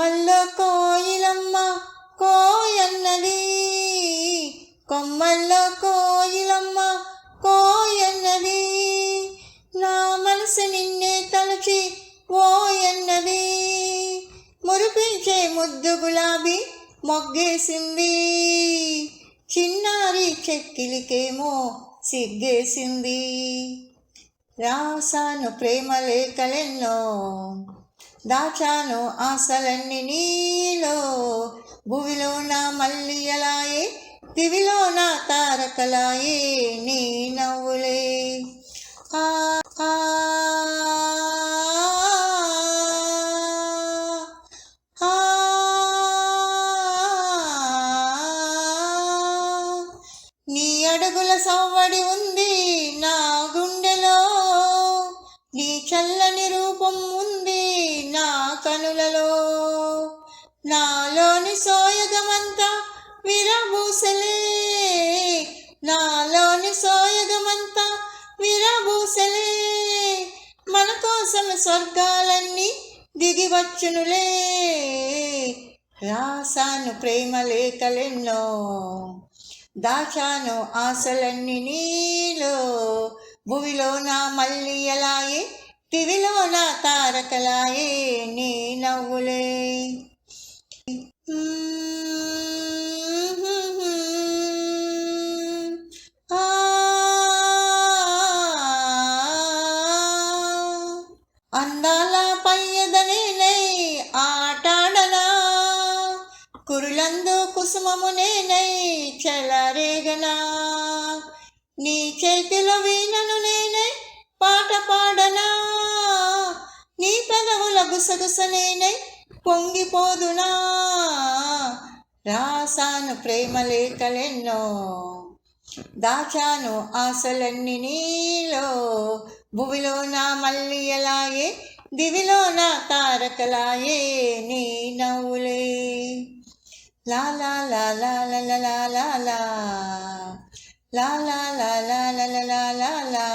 కొమ్మల్లో కోయిలమ్మ కోయన్నది. కొమ్మల్లో కోయిలమ్మ కోయన్నది. నా మనసు నిన్నే తలచి ఓయన్నది మురిపించే ముద్దు గులాబీ మొగ్గేసింది. చిన్నారి చెక్కిలికేమో సిగ్గేసింది. రాసాను ప్రేమ లేఖలెన్నో దాచాను ఆశలన్నీ నీలో. భూమిలో నా మల్లియలాయే దివిలో నా తారకలాయే నీ నవ్వులే. ఆ ఆ, నీ అడుగుల సవ్వడి కనులలో నాలోని సోయగమంతా విరబూసలే. నాలోని సోయగమంతా విరబూసలే. మన కోసం స్వర్గాలన్నీ దిగివచ్చునులే. రాసాను ప్రేమ లేఖలెన్నో దాచాను ఆశలన్నీ నీలో. భూమిలో నా మళ్ళీ దివిలో నా తారకలాయే నీ నవ్వులే. అందాల పయ్యదనేనై ఆటాడనా. కురులందు కుసుమము నేనై చెలరేగనా. నీ చేతిలో పెదవుల పొంగిపోదునా రాసాను ప్రేమ లేఖలెన్నో దాచాను ఆశలన్నీ నీలో భువిలో నా మల్లియలాయే దివిలో నా తారకలాయే నీ నవ్వులే లా లా లా లా లా లా లా లా లా లా లా లా లా లా లా లా లా లా